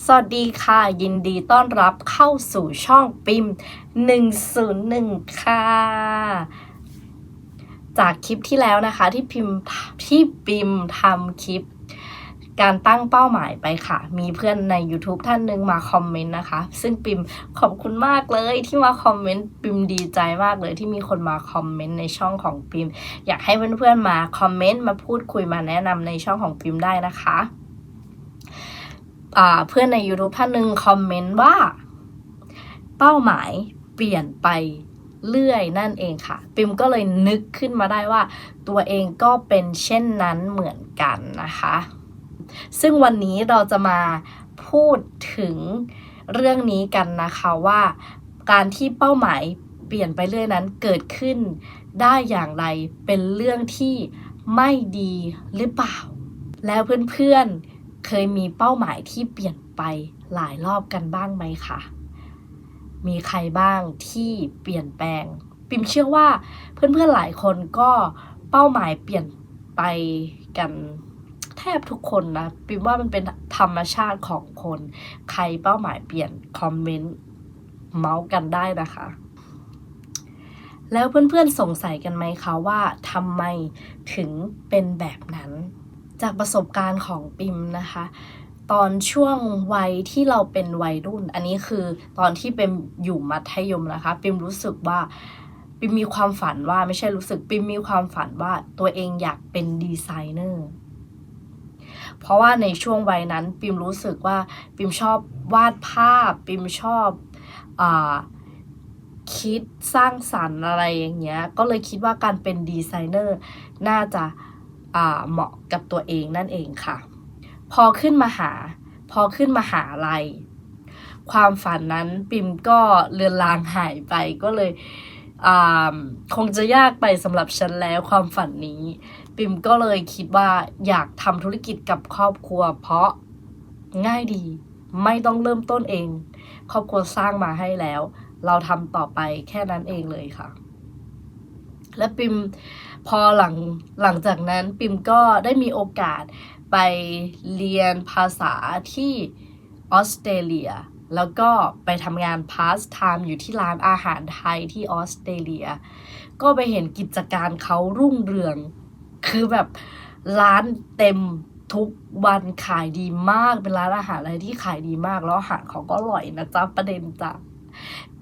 สวัสดีค่ะ ยินดีต้อนรับเข้าสู่ช่องปิม 101 ค่ะ จากคลิปที่แล้วนะคะที่พิมพ์ที่ปิมทำคลิป การตั้งเป้าหมายไปค่ะ มีเพื่อนใน YouTube ท่านหนึ่งมาคอมเมนต์นะคะ ซึ่งปิมขอบคุณมากเลยที่มาคอมเมนต์ปิมดีใจมากเลยที่มีคนมาคอมเมนต์ในช่องของปิม อยากให้เพื่อนๆมาคอมเมนต์มาพูดคุยมาแนะนำในช่องของปิมได้นะคะ เพื่อนใน YouTube ท่านหนึ่งคอมเมนต์ว่า เป้าหมายเปลี่ยนไปเรื่อยนั่นเองค่ะ ปิมก็เลยนึกขึ้นมาได้ว่า ตัวเองก็เป็นเช่นนั้นเหมือนกันนะคะ ซึ่งวันนี้เราจะมาพูดถึงเรื่องนี้กันนะคะว่า การที่เป้าหมายเปลี่ยนไปเรื่อยนั้นเกิดขึ้นได้อย่างไรเป็นเรื่องที่ไม่ดีหรือเปล่า แล้วเพื่อนๆ เคยมีเป้าหมายที่เปลี่ยนไปหลายรอบกันบ้างไหมคะ มีใครบ้างที่เปลี่ยนแปลง ปิมเชื่อว่าเพื่อนๆหลายคนก็เป้าหมายเปลี่ยนไปกันแทบทุกคนนะ ปิมว่ามันเป็นธรรมชาติของคน ใครเป้าหมายเปลี่ยนคอมเมนต์เมาส์กันได้นะคะแล้วเพื่อนๆสงสัยกันไหมคะว่าทำไมถึงเป็นแบบนั้น จากประสบการณ์ของปิมนะคะ ตอนช่วงวัยที่เราเป็นวัยรุ่น อันนี้คือตอนที่เป็นอยู่มัธยมนะคะ ปิมรู้สึกว่าปิมมีความฝันว่าไม่ใช่รู้สึกปิมมีความฝันว่าตัวเองอยากเป็นดีไซเนอร์เพราะว่าในช่วงวัยนั้นปิมรู้สึกว่าปิมชอบวาดภาพ ปิมชอบอคิดสร้างสรรค์อะไรอย่างเงี้ยก็เลยคิดว่าการเป็นดีไซเนอร์น่าจะ เหมาะกับตัวเองนั่นเองค่ะ พอขึ้นมาหา พอขึ้นมาหาลัยความฝันนั้นปิมก็เลือนลางหายไปก็เลยคงจะยากไปสำหรับฉันแล้วความฝันนี้ ปิมก็เลยคิดว่าอยากทำธุรกิจกับครอบครัว เพราะง่ายดีไม่ต้องเริ่มต้นเอง ครอบครัวสร้างมาให้แล้ว เราทำต่อไปแค่นั้นเองเลยค่ะ และปิม พอหลังหลังจากนั้นปิมก็ได้มีโอกาสไปเรียนภาษาที่ออสเตรเลีย แล้วก็ไปทำงานพาสไทม์อยู่ที่ร้านอาหารไทยที่ออสเตรเลีย ก็ไปเห็นกิจการเขารุ่งเรือง คือแบบร้านเต็มทุกวันขายดีมากเป็นร้านอาหารอะไรที่ขายดีมาก แล้วอาหารเขาก็อร่อยนะจ๊ะประเด็นจ้ะ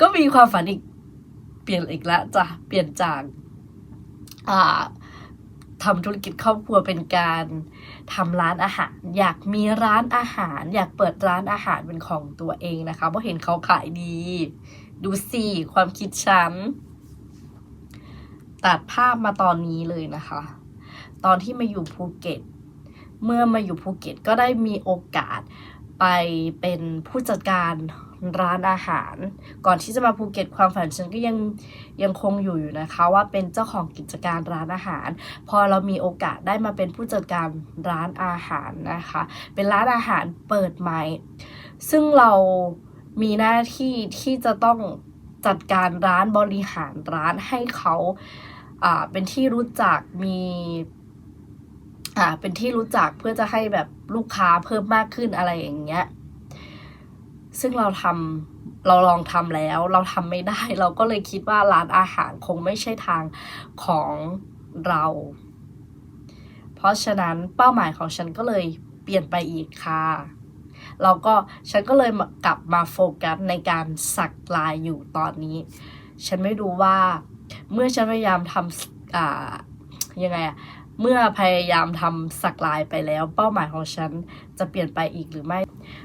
ก็มีความฝันอีกเปลี่ยนอีกแล้วจ้ะเปลี่ยนจาก ทำธุรกิจครอบครัวเป็นการทำร้านอาหาร อยากมีร้านอาหาร อยากเปิดร้านอาหารเป็นของตัวเองนะคะ เพราะเห็นเขาขายดี ดูสิความคิดฉัน ตัดภาพมาตอนนี้เลยนะคะ ตอนที่มาอยู่ภูเก็ต เมื่อมาอยู่ภูเก็ตก็ได้มีโอกาสไปเป็นผู้จัดการ ร้านอาหาร ก่อนที่จะมาภูเก็ตความฝันฉันก็ยังยังคงอยู่อยู่นะคะ ว่าเป็นเจ้าของกิจการร้านอาหาร พอเรามีโอกาสได้มาเป็นผู้จัดการร้านอาหารนะคะ เป็นร้านอาหารเปิดใหม่ ซึ่งเรามีหน้าที่ที่จะต้องจัดการร้านบริหารร้านให้เขาอ่าเป็นที่รู้จักมีอ่าเป็นที่รู้จักเพื่อจะให้แบบลูกค้าเพิ่มมากขึ้นอะไรอย่างเงี้ย ซึ่งเราทำเราลองทำแล้ว เราทำไม่ได้ เราก็เลยคิดว่าร้านอาหารคงไม่ใช่ทางของเรา เพราะฉะนั้นเป้าหมายของฉันก็เลยเปลี่ยนไปอีกค่ะแล้วก็ฉันก็เลยกลับมาโฟกัสในการสักลายอยู่ตอนนี้ ฉันไม่รู้ว่าเมื่อฉันพยายามทำอ่ายังไงอะ เมื่อพยายามทำสักลายไปแล้ว เป้าหมายของฉันจะเปลี่ยนไปอีกหรือไม่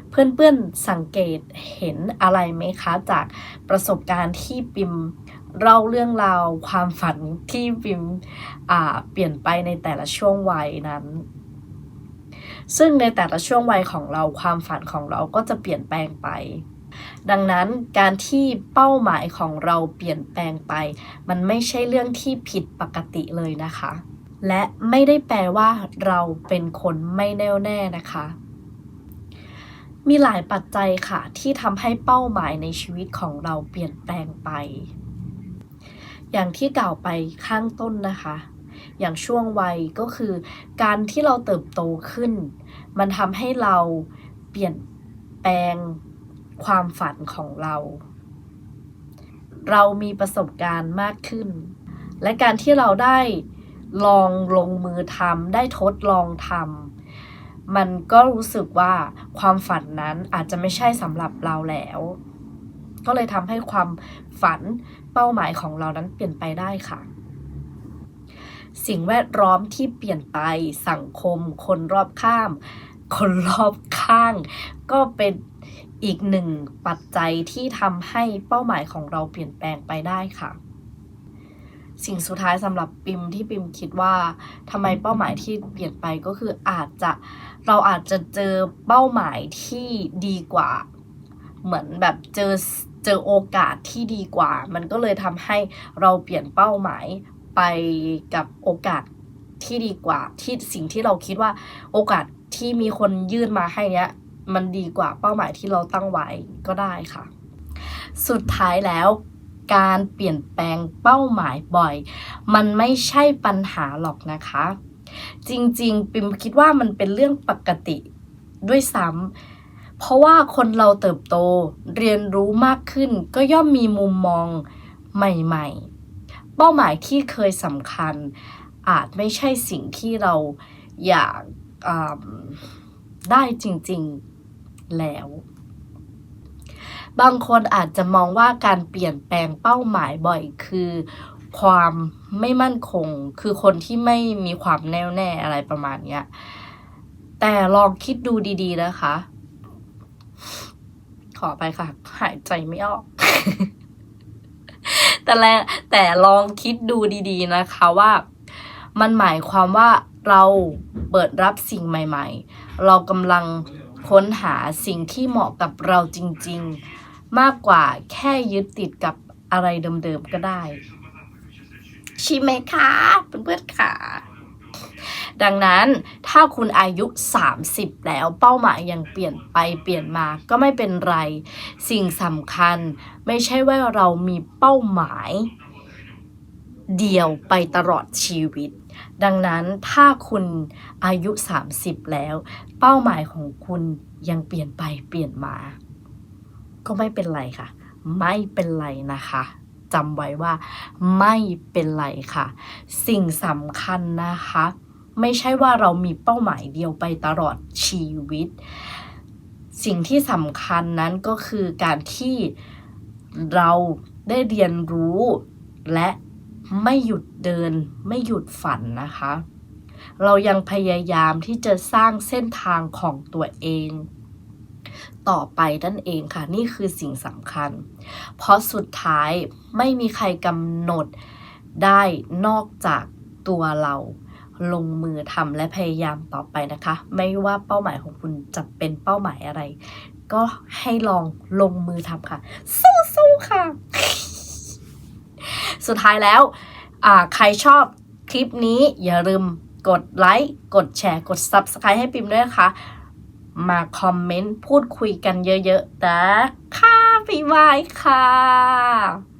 เพื่อนๆสังเกตเห็นอะไรไหมคะจากประสบการณ์ที่ปิมเล่าเรื่องราวความฝันที่ปิมเปลี่ยนไปในแต่ละช่วงวัยนั้น ซึ่งในแต่ละช่วงวัยของเราความฝันของเราก็จะเปลี่ยนแปลงไป ดังนั้นการที่เป้าหมายของเราเปลี่ยนแปลงไป มันไม่ใช่เรื่องที่ผิดปกติเลยนะคะ และไม่ได้แปลว่าเราเป็นคนไม่แน่วแน่นะคะ มีหลายปัจจัยค่ะ ที่ทำให้เป้าหมายในชีวิตของเราเปลี่ยนแปลงไป อย่างที่กล่าวไปข้างต้นนะคะ อย่างช่วงวัยก็คือ การที่เราเติบโตขึ้น มันทำให้เราเปลี่ยนแแปลงความฝันของเรา เรามีประสบการณ์มากขึ้น และการที่เราได้ ลองลงมือทำได้ทดลองทำมันก็รู้สึกว่าความฝันนั้นอาจจะไม่ใช่สำหรับเราแล้ว ก็เลยทำให้ความฝันเป้าหมายของเรานั้นเปลี่ยนไปได้ค่ะ สิ่งแวดล้อมที่เปลี่ยนไปสังคม คนรอบข้าม คนรอบข้าง ก็เป็นอีกหนึ่งปัจจัยที่ทำให้เป้าหมายของเราเปลี่ยนแปลงไปได้ค่ะ สิ่งสุดท้ายสำหรับปิมที่ปิมคิดว่าทำไมเป้าหมายที่เปลี่ยนไปก็คืออาจจะเราอาจจะเจอเป้าหมายที่ดีกว่า เหมือนแบบเจอเจอโอกาสที่ดีกว่า มันก็เลยทำให้เราเปลี่ยนเป้าหมายไปกับโอกาสที่ดีกว่าที่สิ่งที่เราคิดว่าโอกาสที่มีคนยื่นมาให้เนี้ยมันดีกว่าเป้าหมายที่เราตั้งไว้ก็ได้ค่ะ สุดท้ายแล้ว การเปลี่ยนแปลงเป้าหมายบ่อย มันไม่ใช่ปัญหาหรอกนะคะ จริงๆ ปิมคิดว่ามันเป็นเรื่องปกติด้วยซ้ำเพราะว่าคนเราเติบโตเรียนรู้มากขึ้น ก็ย่อมมีมุมมองใหม่ๆ เป้าหมายที่เคยสำคัญ อาจไม่ใช่สิ่งที่เราอยากได้จริงๆแล้ว บางคนอาจจะมองว่าการเปลี่ยนแปลงเป้าหมายบ่อยคือความไม่มั่นคง คือคนที่ไม่มีความแน่วแน่อะไรประมาณเนี้ย แต่ลองคิดดูดีๆนะคะ ขอไปค่ะ หายใจไม่ออก แต่แลแต่ลองคิดดูดีๆนะคะว่า มันหมายความว่าเราเปิดรับสิ่งใหม่ ๆ เรากำลังค้นหาสิ่งที่เหมาะกับเราจริง ๆ มากกว่าแค่ยึดติดกับอะไรเดิมๆก็ได้ ใช่ไหมคะเพื่อนๆค่ะ ดังนั้นถ้าคุณอายุ 30 แล้วเป้าหมายยังเปลี่ยนไปเปลี่ยนมาก็ไม่เป็นไร สิ่งสำคัญไม่ใช่ว่าเรามีเป้าหมายเดียวไปตลอดชีวิต ดังนั้นถ้าคุณอายุ 30 แล้ว เป้าหมายของคุณยังเปลี่ยนไปเปลี่ยนมา ก็ไม่เป็นไรค่ะ ไม่เป็นไรนะคะจำไว้ว่าไม่เป็นไรค่ะ สิ่งสำคัญนะคะ ไม่ใช่ว่าเรามีเป้าหมายเดียวไปตลอดชีวิต สิ่งที่สำคัญนั้นก็คือการที่เราได้เรียนรู้และไม่หยุดเดินไม่หยุดฝันนะคะ เรายังพยายามที่จะสร้างเส้นทางของตัวเอง ต่อไปนั่นเองค่ะ นี่คือสิ่งสำคัญ เพราะสุดท้ายไม่มีใครกำหนดได้นอกจากตัวเราลงมือทำและพยายามต่อไปนะคะ ไม่ว่าเป้าหมายของคุณจะเป็นเป้าหมายอะไร ก็ให้ลองลงมือทำค่ะ สู้ๆค่ะ สุดท้ายแล้วใครชอบคลิปนี้อย่าลืมกดไลค์ กดแชร์ กด Subscribe ให้ปิมด้วยนะคะ มาคอมเมนต์พูดคุยกันเยอะๆนะค่ะบ๊ายบายค่ะ